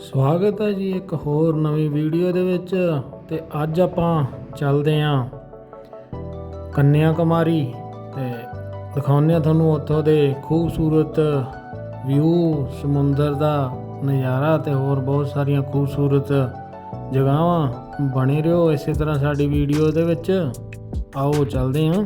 ਸਵਾਗਤ ਹੈ ਜੀ ਇੱਕ ਹੋਰ ਨਵੀਂ ਵੀਡੀਓ ਦੇ ਵਿੱਚ ਤੇ ਅੱਜ ਆਪਾਂ ਚੱਲਦੇ ਆਂ ਕੰਨਿਆ ਕੁਮਾਰੀ ਤੇ ਦਿਖਾਉਂਦੇ ਆ ਤੁਹਾਨੂੰ ਉੱਥੋਂ ਦੇ ਖੂਬਸੂਰਤ ਵਿਊ, ਸਮੁੰਦਰ ਦਾ ਨਜ਼ਾਰਾ ਤੇ ਹੋਰ ਬਹੁਤ ਸਾਰੀਆਂ ਖੂਬਸੂਰਤ ਜਗ੍ਹਾਵਾਂ ਬਣੇ ਰਹੋ ਇਸੇ ਤਰ੍ਹਾਂ ਸਾਡੀ ਵੀਡੀਓ ਦੇ ਵਿੱਚ। ਆਓ ਚੱਲਦੇ ਆਂ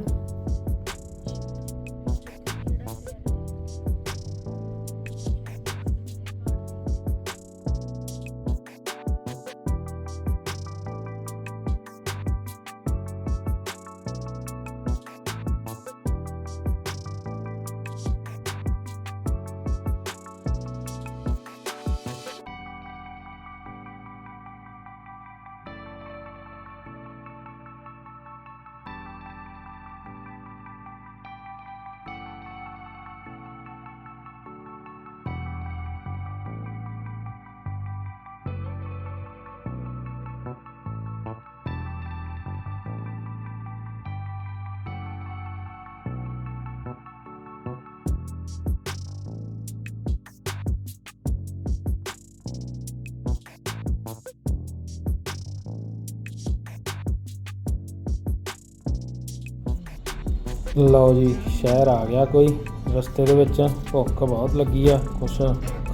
ਲਓ ਜੀ, ਸ਼ਹਿਰ ਆ ਗਿਆ ਕੋਈ। ਰਸਤੇ ਦੇ ਵਿੱਚ ਭੁੱਖ ਬਹੁਤ ਲੱਗੀ ਆ, ਕੁਛ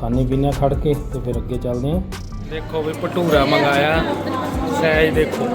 ਖਾਣੇ ਪੀਣੇ ਖੜ ਕੇ ਤੇ ਫਿਰ ਅੱਗੇ ਚੱਲਦੇ ਆ। ਦੇਖੋ ਵੀ ਭਟੂਰਾ ਮੰਗਾਇਆ। ਸਾਈਜ਼ ਦੇਖੋ।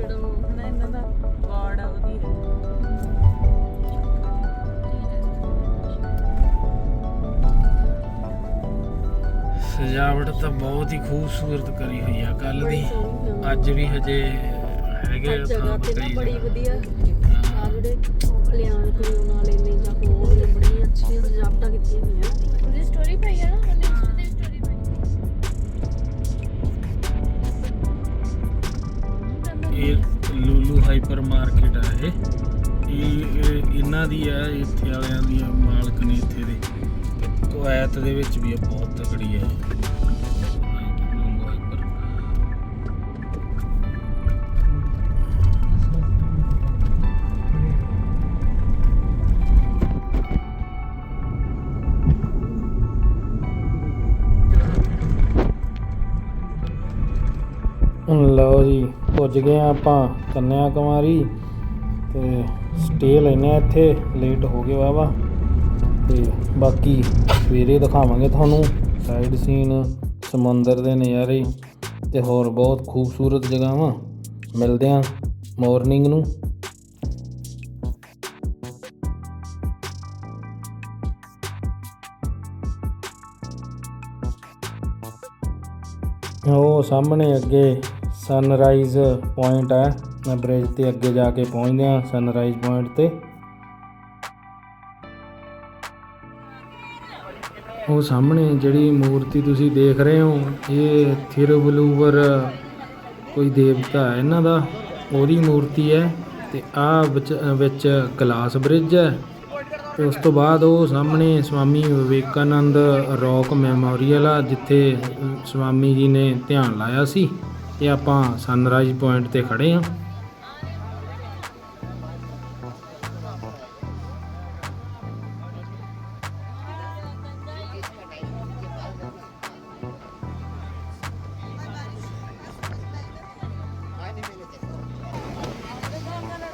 ਜਿਹੜਾ ਉਹ ਹੈ ਨਾ ਇਹਨਾਂ ਦਾ ਵਾਰਡ ਆ ਉਹਦੀ ਸਜਾਵਟ ਤਾਂ ਬਹੁਤ ਹੀ ਖੂਬਸੂਰਤ ਕਰੀ ਹੋਈ ਆ ਕੱਲ ਦੀ। ਅੱਜ ਵੀ ਹਜੇ ਹੈਗੇ ਆ ਜਗ੍ਹਾ ਤੇ ਨਾ ਬੜੀ। ਵਧੀਆ। ਆ ਜਿਹੜੇ ਕਲਿਆਣ ਕਲਿਆਣ ਵਾਲੇ ਨੇ ਜਾਂ ਹੋਰ ਨੇ ਬੜੀਆਂ ਅੱਛੀਆਂ ਸਜਾਵਟਾਂ ਕੀਤੀਆਂ ਹੋਈਆਂ। ਉਹਦੀ ਸਟੋਰੀ ਮਾਰਕੀਟ ਆ ਇਹ। ਇਹ ਇਹਨਾਂ ਦੀ ਆ ਇੱਥੇ ਵਾਲਿਆਂ ਦੀ ਆ, ਮਾਲਕ ਨੇ ਇੱਥੇ ਦੇ। ਕੁਵੈਤ ਦੇ ਵਿੱਚ ਵੀ ਬਹੁਤ ਤਕੜੀ ਹੈ ਲਓ ਜੀ। ਪੁੱਜ ਗਏ ਆ ਆਪਾਂ ਕੰਨਿਆ ਕੁਮਾਰੀ ਤੇ ਸਟੇ ਲੈਨੇ ਆ ਇੱਥੇ ਲੇਟ ਹੋ ਗਏ ਵਾਵਾ ਤੇ ਬਾਕੀ ਸਵੇਰੇ ਦਿਖਾਵਾਂਗੇ ਤੁਹਾਨੂੰ ਸਾਈਡ ਸੀਨ ਸਮੁੰਦਰ ਦੇ ਨਜ਼ਾਰੇ ਤੇ ਹੋਰ ਬਹੁਤ ਖੂਬਸੂਰਤ ਜਗ੍ਹਾਵਾਂ। ਮਿਲਦੇ ਆ ਮਾਰਨਿੰਗ ਨੂੰ। ਉਹ ਸਾਹਮਣੇ ਅੱਗੇ ਸਨਰਾਈਜ਼ ਪੁਆਇੰਟ ਹੈ। ਮੈਂ ਬ੍ਰਿਜ ਤੇ ਅੱਗੇ ਜਾ ਕੇ ਪਹੁੰਚਦੇ ਆ ਸਨਰਾਈਜ਼ ਪੁਆਇੰਟ ਤੇ। ਉਹ ਸਾਹਮਣੇ ਜਿਹੜੀ ਮੂਰਤੀ ਤੁਸੀਂ ਦੇਖ ਰਹੇ ਹੋ, ਇਹ ਥਿਰਵਲੂਵਰ ਕੋਈ ਦੇਵਤਾ ਹੈ ਇਹਨਾਂ ਦਾ। ਉਹਦੀ ਮੂਰਤੀ ਹੈ ਤੇ ਆ ਵਿੱਚ ਵਿੱਚ ਗਲਾਸ ਬ੍ਰਿਜ ਹੈ। ਤੇ ਉਸ ਤੋਂ ਬਾਅਦ ਉਹ ਸਾਹਮਣੇ ਸਵਾਮੀ ਵਿਵੇਕਾਨੰਦ ਰੌਕ ਮੈਮੋਰੀਅਲ ਆ, ਜਿੱਥੇ ਸਵਾਮੀ ਜੀ ਨੇ ਧਿਆਨ ਲਾਇਆ ਸੀ। ਇਹ ਆਪਾਂ ਸਨਰਾਈਜ਼ ਪੁਆਇੰਟ ਤੇ ਖੜੇ ਆ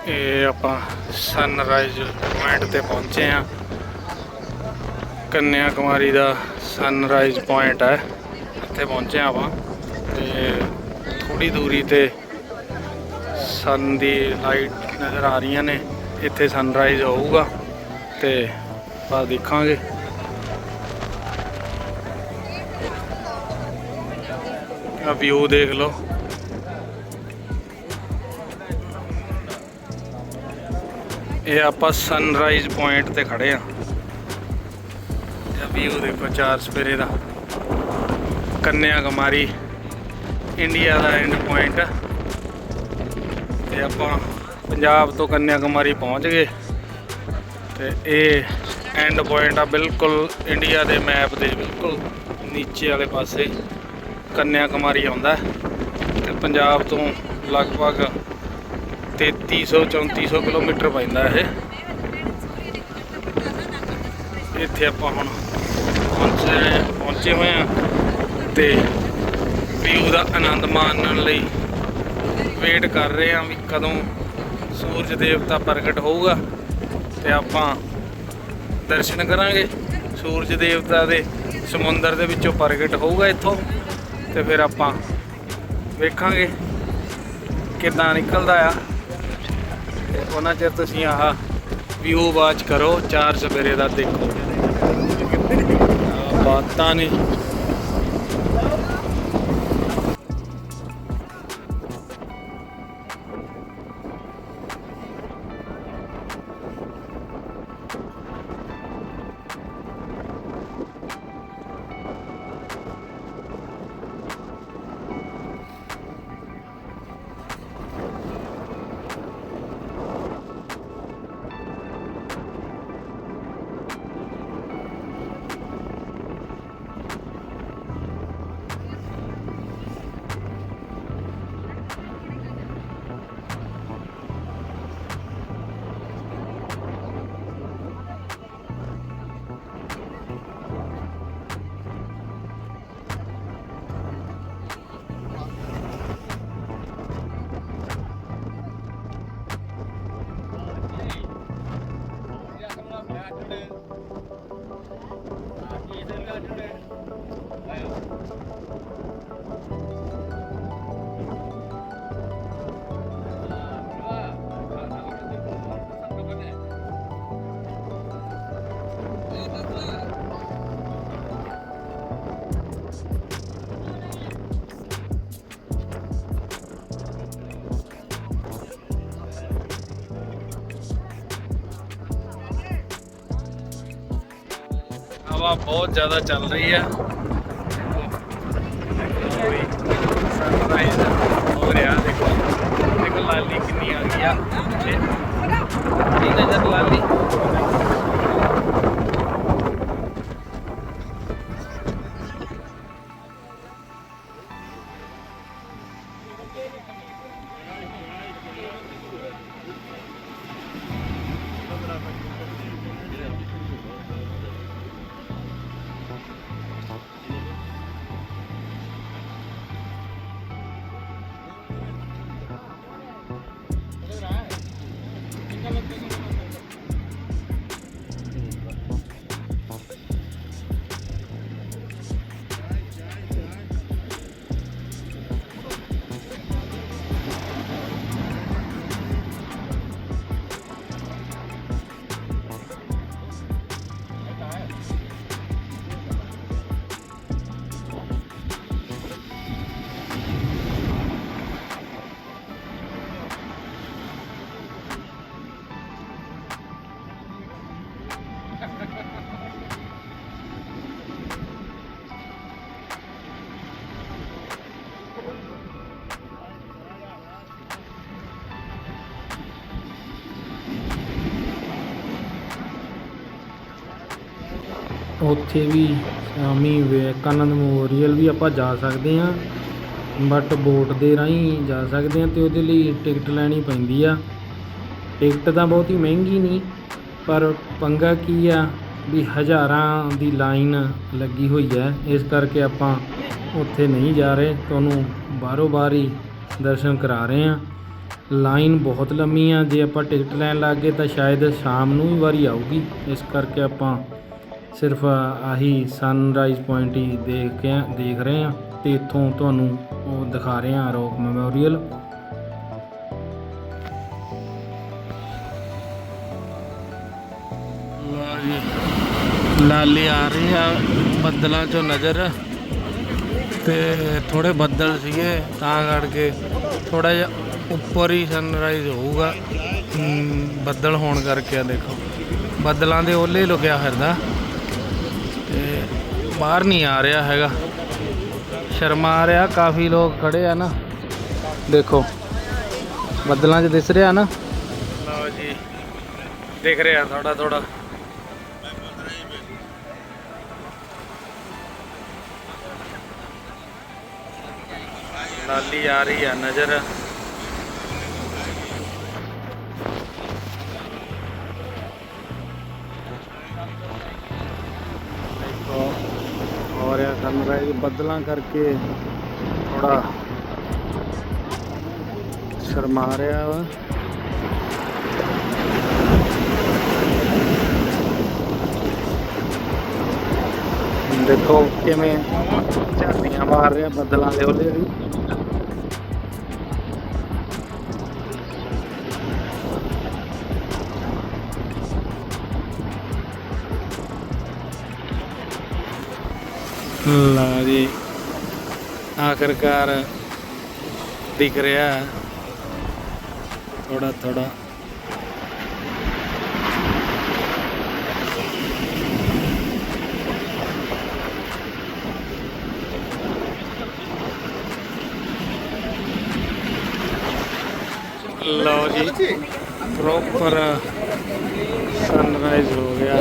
ਇਹ ਆਪਾਂ ਸਨਰਾਈਜ਼ ਪੁਆਇੰਟ ਤੇ ਪਹੁੰਚੇ ਆ ਕੰਨਿਆ ਕੁਮਾਰੀ ਦਾ ਸਨਰਾਈਜ਼ ਪੁਆਇੰਟ ਹੈ। ਇੱਥੇ ਪਹੁੰਚੇ ਹਾਂ ਆਪਾਂ। ਥੋੜੀ ਦੂਰੀ ਤੇ ਸਨ ਦੀ ਲਾਈਟ ਨਜ਼ਰ ਆ ਰਹੀਆਂ ਨੇ, ਇੱਥੇ ਸਨਰਾਈਜ਼ ਹੋਊਗਾ ਤੇ ਆਪਾਂ ਦੇਖਾਂਗੇ। ਆ ਵਿਊ ਦੇਖ ਲਓ। ਇਹ ਆਪਾਂ ਸਨਰਾਈਜ਼ ਪੁਆਇੰਟ ਤੇ ਖੜੇ ਆ ਇਹ ਵਿਊ ਦੇਖੋ ਚਾਰ ਸਪੇਰੇ ਦਾ। ਕੰਨਿਆ ਕੁਮਾਰੀ ਇੰਡੀਆ ਦਾ ਐਂਡ ਪੁਆਇੰਟ ਤੇ ਆਪਾਂ ਪੰਜਾਬ ਤੋਂ ਕੰਨਿਆ ਕੁਮਾਰੀ ਪਹੁੰਚ ਗਏ। ਤੇ ਇਹ ਐਂਡ ਪੁਆਇੰਟ ਆ ਬਿਲਕੁਲ ਇੰਡੀਆ ਦੇ ਮੈਪ ਦੇ ਬਿਲਕੁਲ ਨੀਚੇ ਵਾਲੇ ਪਾਸੇ ਕੰਨਿਆ ਕੁਮਾਰੀ ਆਉਂਦਾ। ਹੈ ਤੇ ਪੰਜਾਬ ਤੋਂ ਲਗਭਗ 3300 3400 ਕਿਲੋਮੀਟਰ ਪੈਂਦਾ ਇਹ। ਇੱਥੇ ਆਪਾਂ ਹੁਣ ਪਹੁੰਚੇ ਪਹੁੰਚੇ ਹੋਏ ਆ। ਤੇ ਵਿਊ ਦਾ ਆਨੰਦ ਮਾਣਨ ਲਈ ਵੇਟ ਕਰ ਰਹੇ ਹਾਂ ਵੀ ਕਦੋਂ ਸੂਰਜ ਦੇਵਤਾ ਪ੍ਰਗਟ ਹੋਊਗਾ ਤੇ ਆਪਾਂ ਦਰਸ਼ਨ ਕਰਾਂਗੇ। ਸੂਰਜ ਦੇਵਤਾ ਦੇ ਸਮੁੰਦਰ ਦੇ ਵਿੱਚੋਂ ਪ੍ਰਗਟ ਹੋਊਗਾ ਇੱਥੋਂ ਤੇ ਫਿਰ ਆਪਾਂ ਵੇਖਾਂਗੇ ਕਿੱਦਾਂ ਨਿਕਲਦਾ ਆ। ਤੇ ਉਹਨਾਂ ਚਿਰ ਤੁਸੀਂ ਆਹ ਵਿਊ ਵਾਚ ਕਰੋ, ਚਾਰ ਸਵੇਰੇ ਦਾ ਦੇਖੋ। ਬਾਤਾਂ ਨੇ। അങ്ങോട്ട് ਹਵਾ ਬਹੁਤ ਜ਼ਿਆਦਾ ਚੱਲ ਰਹੀ ਆ ਸਨਰਾਈਜ਼ ਹੋ ਰਿਹਾ। ਦੇਖੋ ਦੇਖੋ ਲਾਲੀ ਕਿੰਨੀ ਆ ਗਈ ਆ। ਪਿੱਛੇ ਨਜ਼ਰ ਲਾਲੀ। ਉੱਥੇ ਵੀ ਸਵਾਮੀ ਵਿਵੇਕਾਨੰਦ ਮੈਮੋਰੀਅਲ ਵੀ ਆਪਾਂ ਜਾ ਸਕਦੇ ਹਾਂ ਬਟ ਬੋਟ ਦੇ ਰਾਹੀਂ ਜਾ ਸਕਦੇ ਹਾਂ ਅਤੇ ਉਹਦੇ ਲਈ ਟਿਕਟ ਲੈਣੀ ਪੈਂਦੀ ਆ। ਟਿਕਟ ਤਾਂ ਬਹੁਤੀ ਮਹਿੰਗੀ ਨਹੀਂ, ਪਰ ਪੰਗਾ ਕੀ ਆ ਵੀ ਹਜ਼ਾਰਾਂ ਦੀ ਲਾਈਨ ਲੱਗੀ ਹੋਈ ਹੈ ਇਸ ਕਰਕੇ ਆਪਾਂ ਉੱਥੇ ਨਹੀਂ ਜਾ ਰਹੇ, ਤੁਹਾਨੂੰ ਬਾਹਰੋਂ ਬਾਹਰ ਹੀ ਦਰਸ਼ਨ ਕਰਾ ਰਹੇ ਹਾਂ। ਲਾਈਨ ਬਹੁਤ ਲੰਮੀ ਆ, ਜੇ ਆਪਾਂ ਟਿਕਟ ਲੈਣ ਲੱਗ ਗਏ ਤਾਂ ਸ਼ਾਇਦ ਸ਼ਾਮ ਨੂੰ ਵੀ ਵਾਰੀ ਆਊਗੀ। ਇਸ ਕਰਕੇ ਆਪਾਂ ਸਿਰਫ ਆਹੀ ਸਨਰਾਈਜ਼ ਪੁਆਇੰਟ ਹੀ ਦੇਖ ਕੇ ਦੇਖ ਰਹੇ ਆ ਤੇ ਇੱਥੋਂ ਤੁਹਾਨੂੰ ਉਹ ਦਿਖਾ ਰਹੇ ਆ ਰੋਕ ਮੈਮੋਰੀਅਲ ਲਾਲੀ ਆ ਰਹੀ ਆ ਬੱਦਲਾਂ ਚੋਂ ਨਜ਼ਰ ਤੇ ਥੋੜੇ ਬੱਦਲ ਸੀਗੇ ਤਾਂ ਕਰਕੇ ਥੋੜਾ ਜਿਹਾ ਉੱਪਰ ਹੀ ਸਨਰਾਈਜ਼ ਹੋਊਗਾ। ਬੱਦਲ ਹੋਣ ਕਰਕੇ ਆ ਦੇਖੋ। ਬੱਦਲਾਂ ਦੇ ਓਲੇ ਲੁਕਿਆ ਫਿਰਦਾ। ਬਾਹਰ ਨਹੀਂ ਆ ਰਿਹਾ ਹੈਗਾ। ਸ਼ਰਮਾ ਰਿਹਾ, ਕਾਫੀ ਲੋਕ ਖੜੇ ਆ ਨਾ। ਦੇਖੋ, ਬੱਦਲਾਂ 'ਚ ਦਿਸ ਰਿਹਾ ਨਾ। ਲਓ ਜੀ, ਦਿਖ ਰਿਹਾ ਥੋੜਾ ਥੋੜਾ ਲਾਲੀ ਆ ਰਹੀ ਆ ਨਜ਼ਰ। ਹੋ ਰਿਹਾ ਸਨਰਾਈਜ਼ ਬੱਦਲਾਂ ਕਰਕੇ ਥੋੜਾ ਸ਼ਰਮਾ ਰਿਹਾ ਵਾ। ਦੇਖੋ ਕਿਵੇਂ ਝਾਤੀਆਂ ਮਾਰ ਰਿਹਾ ਬੱਦਲਾਂ ਦੇ ਉਹਦੇ ਵੀ। ਲਓ ਜੀ। ਆਖਰਕਾਰ ਦਿਖ ਰਿਹਾ। ਥੋੜਾ ਥੋੜਾ ਲਓ ਜੀ ਪ੍ਰੋਪਰ ਸਨਰਾਈਜ਼ ਹੋ ਗਿਆ।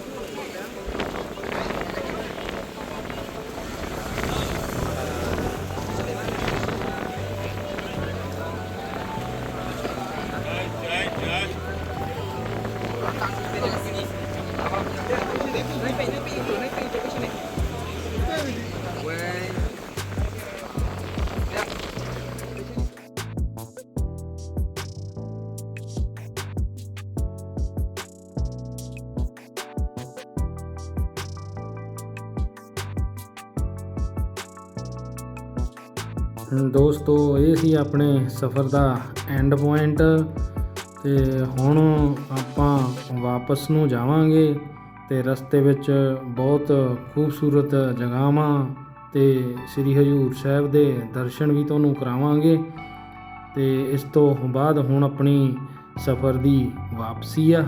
ਦੋਸਤੋ, ਇਹ ਸੀ ਆਪਣੇ ਸਫ਼ਰ ਦਾ ਐਂਡ ਪੁਆਇੰਟ ਤੇ ਹੁਣ ਆਪਾਂ ਵਾਪਸ ਨੂੰ ਜਾਵਾਂਗੇ ਤੇ ਰਸਤੇ ਵਿੱਚ ਬਹੁਤ ਖੂਬਸੂਰਤ ਜਗ੍ਹਾਵਾਂ ਤੇ ਸ੍ਰੀ ਹਜੂਰ ਸਾਹਿਬ ਦੇ ਦਰਸ਼ਨ ਵੀ ਤੁਹਾਨੂੰ ਕਰਾਵਾਂਗੇ ਤੇ ਇਸ ਤੋਂ ਬਾਅਦ ਹੁਣ ਆਪਣੀ ਸਫ਼ਰ ਦੀ ਵਾਪਸੀ ਆ।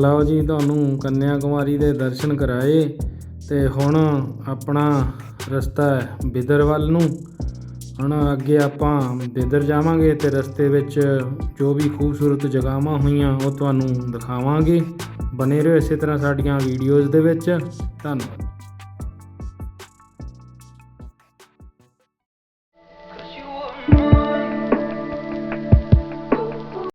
ਲਓ ਜੀ, ਤੁਹਾਨੂੰ ਕੰਨਿਆ ਕੁਮਾਰੀ ਦੇ ਦਰਸ਼ਨ ਕਰਾਏ ਤੇ ਹੁਣ ਆਪਣਾ ਰਸਤਾ ਹੈ ਬਿਦਰ ਵੱਲ ਨੂੰ। ਹੁਣ ਅੱਗੇ ਆਪਾਂ ਬਿਦਰ ਜਾਵਾਂਗੇ ਤੇ ਰਸਤੇ ਵਿੱਚ ਜੋ ਵੀ ਖੂਬਸੂਰਤ ਜਗ੍ਹਾਵਾਂ ਹੋਈਆਂ ਉਹ ਤੁਹਾਨੂੰ ਦਿਖਾਵਾਂਗੇ। ਬਨੇ ਰਹੋ ਇਸੇ ਤਰ੍ਹਾਂ ਸਾਡੀਆਂ ਵੀਡੀਓਜ਼ ਦੇ ਵਿੱਚ। ਧੰਨਵਾਦ।